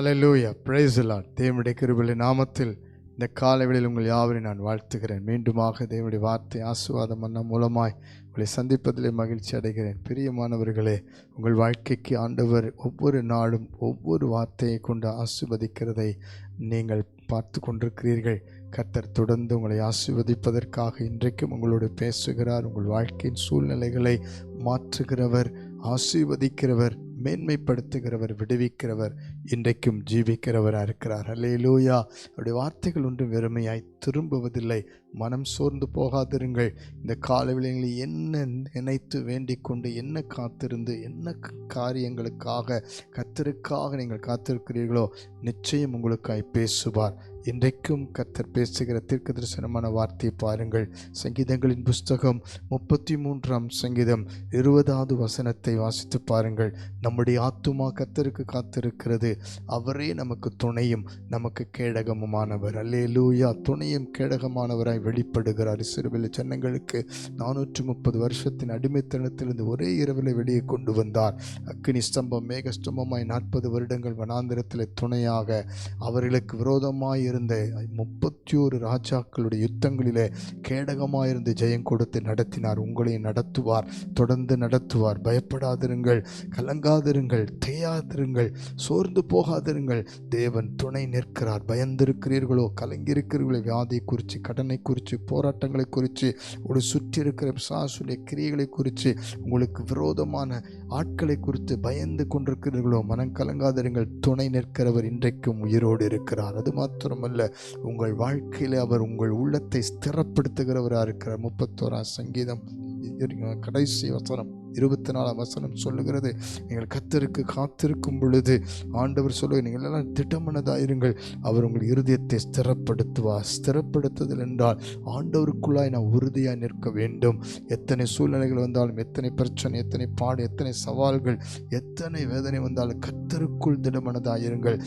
ஹalleluya praise தேவனுடைய கிருபையின் நாமத்தில் இந்த காலவெளியில் உங்கள் யாவரையும் நான் வாழ்த்துகிறேன். மீண்டுமாக தேவனுடைய வார்த்தை ஆசுவாதம் மன்ன மூலமாய் உங்களை சந்திப்பதிலே மகிழ்ச்சி அடைகிறேன். பிரியமானவர்களே உங்கள் வாழ்க்கைக்கு ஆண்டவர் ஒவ்வொரு நாளும் ஒவ்வொரு வார்த்தையை கொண்டு ஆசிர்வதிக்கிறதை நீங்கள் பார்த்து கொண்டிருக்கிறீர்கள். கர்த்தர் தொடர்ந்து உங்களை ஆசீர்வதிப்பதற்காக இன்றைக்கும் உங்களோடு பேசுகிறார். உங்கள் வாழ்க்கையின் சூழ்நிலைகளை மாற்றுகிறவர் ஆசீர்வதிக்கிறவர். மேன்மைப்படுத்துகிறவர் விடுவிக்கிறவர் இன்றைக்கும் ஜீவிக்கிறவராக இருக்கிறார். அல்லேலூயா அவருடைய வார்த்தைகள் ஒன்றும் வெறுமையாய் திரும்புவதில்லை. மனம் சோர்ந்து போகாதிருங்கள். இந்த காலவெளிகளில் என்ன நினைத்து வேண்டிக் கொண்டு என்ன காத்திருந்து என்ன காரியங்களுக்காக கத்தருக்காக நீங்கள் காத்திருக்கிறீர்களோ நிச்சயம் உங்களுக்காய் பேசுவார். இன்றைக்கும் கத்தர் பேசுகிற தீர்க்க தரிசனமான வார்த்தையை பாருங்கள். சங்கீதங்களின் புஸ்தகம் முப்பத்தி மூன்றாம் சங்கீதம் இருபதாவது வசனத்தை வாசித்து பாருங்கள். நம்முடைய ஆத்துமா கத்தருக்கு காத்திருக்கிறது. அவரே நமக்கு துணையும் நமக்கு கேடகமுமானவர். அல்லே லூயா துணையும் கேடகமானவராய் வெளிப்படுகிறார். சிறுவில் ஜனங்களுக்கு நானூற்று முப்பது வருஷத்தின் அடிமைத்தனத்திலிருந்து ஒரே இரவில் வெளியே கொண்டு வந்தார். அக்னி ஸ்தம்பம் மேகஸ்தம்பமாய் நாற்பது வருடங்கள் வனாந்திரத்தில் துணையாக அவர்களுக்கு விரோதமாய் இருந்த முப்பத்தி ஒரு ராஜாக்களுடைய யுத்தங்களிலே கேடகமாயிருந்து ஜெயம் கொடுத்து நடத்தினார். உங்களையும் நடத்துவார் தொடர்ந்து நடத்துவார். பயப்படாதிருங்கள் கலங்காதிருங்கள் தேயாதிருங்கள் சோர்ந்து போகாதிருங்கள். தேவன் துணை நிற்கிறார். பயந்திருக்கிறீர்களோ கலங்கியிருக்கிறீர்களோ வியாதியை குறித்து கடனை குறித்து போராட்டங்களை குறித்து ஒரு சுற்றி இருக்கிற சாசுடைய கிரியைகளை குறித்து உங்களுக்கு விரோதமான ஆட்களை குறித்து பயந்து கொண்டிருக்கிறீர்களோ மனம் கலங்காதிருங்கள். துணை நிற்கிறவர் இன்றைக்கும் உயிரோடு இருக்கிறார். அது மாத்திரம் மட்டுமல்ல உங்கள் வாழ்க்கையில் அவர் உங்கள் உள்ளத்தை ஸ்திரப்படுத்துகிறவராக இருக்கிற முப்பத்தோராம் சங்கீதம் கடைசி வசனம் இருபத்தி நாலாம் வசனம் சொல்லுகிறது. நீங்கள் கத்தருக்கு காத்திருக்கும் பொழுது ஆண்டவர் சொல்லுங்க நீங்கள் எல்லாம் திட்டமனதாயிருங்கள் அவர் உங்கள் இருதயத்தை ஸ்திரப்படுத்துவார். ஸ்திரப்படுத்துதல் என்றால் ஆண்டவருக்குள்ளாய் நான் உறுதியாக நிற்க வேண்டும். எத்தனை சூழ்நிலைகள் வந்தாலும் எத்தனை பிரச்சனை எத்தனை பாடு எத்தனை சவால்கள் எத்தனை வேதனை வந்தாலும் கத்தருக்குள் திடமனதாயிருங்கள்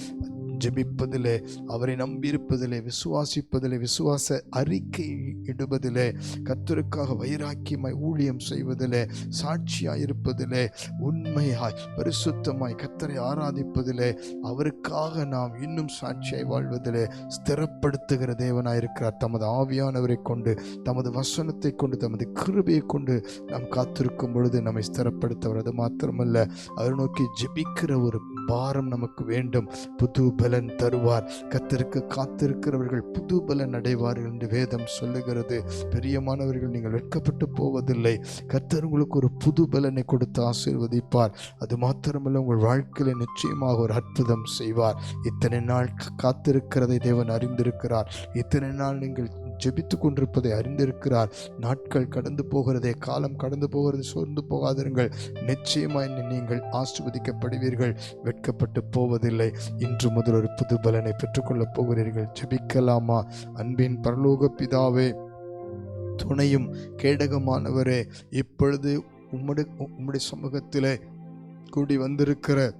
ஜெபிப்பதிலே அவரை நம்பியிருப்பதிலே விசுவாசிப்பதிலே விசுவாச அறிக்கை இடுவதிலே கத்தருக்காக வைராக்கியமாய் ஊழியம் செய்வதிலே சாட்சியாய் இருப்பதிலே உண்மையாய் பரிசுத்தமாய் கத்தரை ஆராதிப்பதிலே அவருக்காக நாம் இன்னும் சாட்சியாய் வாழ்வதிலே ஸ்திரப்படுத்துகிற தேவனாய் இருக்கிறார் தமது ஆவியானவரை கொண்டு தமது வசனத்தை கொண்டு தமது கிருபையை கொண்டு நாம் காத்திருக்கும் பொழுது நம்மை ஸ்திரப்படுத்தவர். அது மாத்திரமல்ல அவர் நோக்கி ஜெபிக்கிற ஒரு பாரம் நமக்கு வேண்டும். புது பலன் தருவார். கத்தருக்கு காத்திருக்கிறவர்கள் புது பலன் அடைவார்கள் என்று வேதம் சொல்லுகிறது. பெரியமானவர்கள் நீங்கள் வெட்கப்பட்டு போவதில்லை. கத்தர் உங்களுக்கு ஒரு புது பலனை கொடுத்து ஆசீர்வதிப்பார். அது மாத்திரமல்ல உங்கள் வாழ்க்கையில் நிச்சயமாக ஒரு அற்புதம் செய்வார். இத்தனை நாள் காத்திருக்கிறதை தேவன் அறிந்திருக்கிறார். இத்தனை நாள் நீங்கள் ஜெபித்து கொண்டிருப்பதை அறிந்திருக்கிறார். நாட்கள் கடந்து போகிறதே காலம் கடந்து போகிறது சோர்ந்து போகாதிருங்கள். நிச்சயமாய் நீங்கள் ஆசிர்வதிக்கப்படுவீர்கள். வெட்கப்பட்டு போவதில்லை. இன்று முதல் ஒரு புது பலனை பெற்றுக்கொள்ளப் போகிறீர்கள். ஜெபிக்கலாமா? அன்பின் பரலோக பிதாவே துணையும் கேடகமானவரே இப்பொழுது உம்முடைய உம்முடைய சமூகத்தில் கூடி வந்திருக்கிற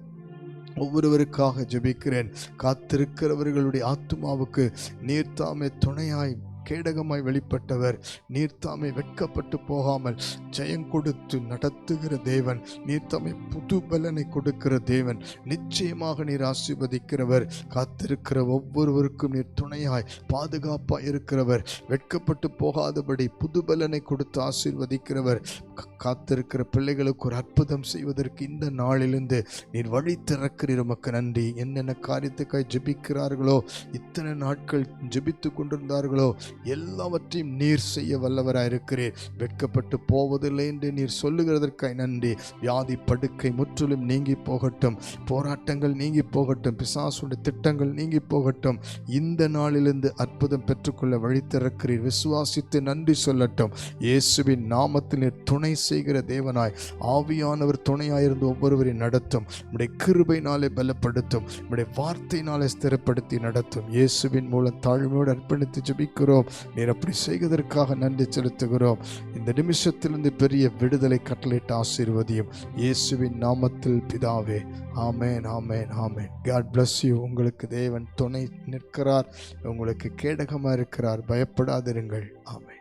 ஒவ்வொருவருக்காக ஜெபிக்கிறேன். காத்திருக்கிறவர்களுடைய ஆத்மாவுக்கு நீர்த்தாமே துணையாய் கேடகமாய் வெளிப்பட்டவர். நீர்த்தாமை வெட்கப்பட்டு போகாமல் ஜெயம் கொடுத்து நடத்துகிற தேவன். நீர்த்தாமை புது பலனை கொடுக்கிற தேவன். நிச்சயமாக நீர் ஆசீர்வதிக்கிறவர். காத்திருக்கிற ஒவ்வொருவருக்கும் நீர் துணையாய் பாதுகாப்பாய் இருக்கிறவர். வெட்கப்பட்டு போகாதபடி புது பலனை கொடுத்து ஆசீர்வதிக்கிறவர். காத்திருக்கிற பிள்ளைகளுக்கு ஒரு அற்புதம் செய்வதற்கு இந்த நாளிலிருந்து நீர் வழி திறக்கிறீர். உமக்கு நன்றி. என்னென்ன காரியத்துக்காய் ஜெபிக்கிறார்களோ இத்தனை நாட்கள் ஜெபித்து கொண்டிருந்தார்களோ எல்லாவற்றையும் நீர் செய்ய வல்லவராக இருக்கிறீர். வெட்கப்பட்டு போவதில்லை என்று நீர் சொல்லுகிறதற்காய் நன்றி. வியாதி படுக்கை முற்றிலும் நீங்கி போகட்டும். போராட்டங்கள் நீங்கி போகட்டும். பிசாசுடைய திட்டங்கள் நீங்கி போகட்டும். இந்த நாளிலிருந்து அற்புதம் பெற்றுக்கொள்ள வழி திறக்கிறீர். விசுவாசித்து நன்றி சொல்லட்டும். இயேசுவின் நாமத்தில் நீர் துணை செய்கிற தேவனாய் ஆவியானவர் துணையாயிருந்து ஒவ்வொருவரையும் நடத்தும். நம்முடைய கிருபையினாலே பலப்படுத்தும். நம்முடைய வார்த்தையினாலே ஸ்திரப்படுத்தி நடத்தும். இயேசுவின் மூலம் தாழ்மையோடு அர்ப்பணித்து ஜபிக்கிறோம். நீர் அப்படி செய்வதற்காக நன்றி செலுத்துகிறோம். இந்த நிமிஷத்திலிருந்து பெரிய விடுதலை கட்டளையிட்டு ஆசீர்வதியும் இயேசுவின் நாமத்தில் பிதாவே. ஆமேன் ஆமேன் ஆமேன். காட் பிளஸ் யூ உங்களுக்கு தேவன் துணை நிற்கிறார். உங்களுக்கு கேடகமாக இருக்கிறார். பயப்படாதிருங்கள். ஆமேன்.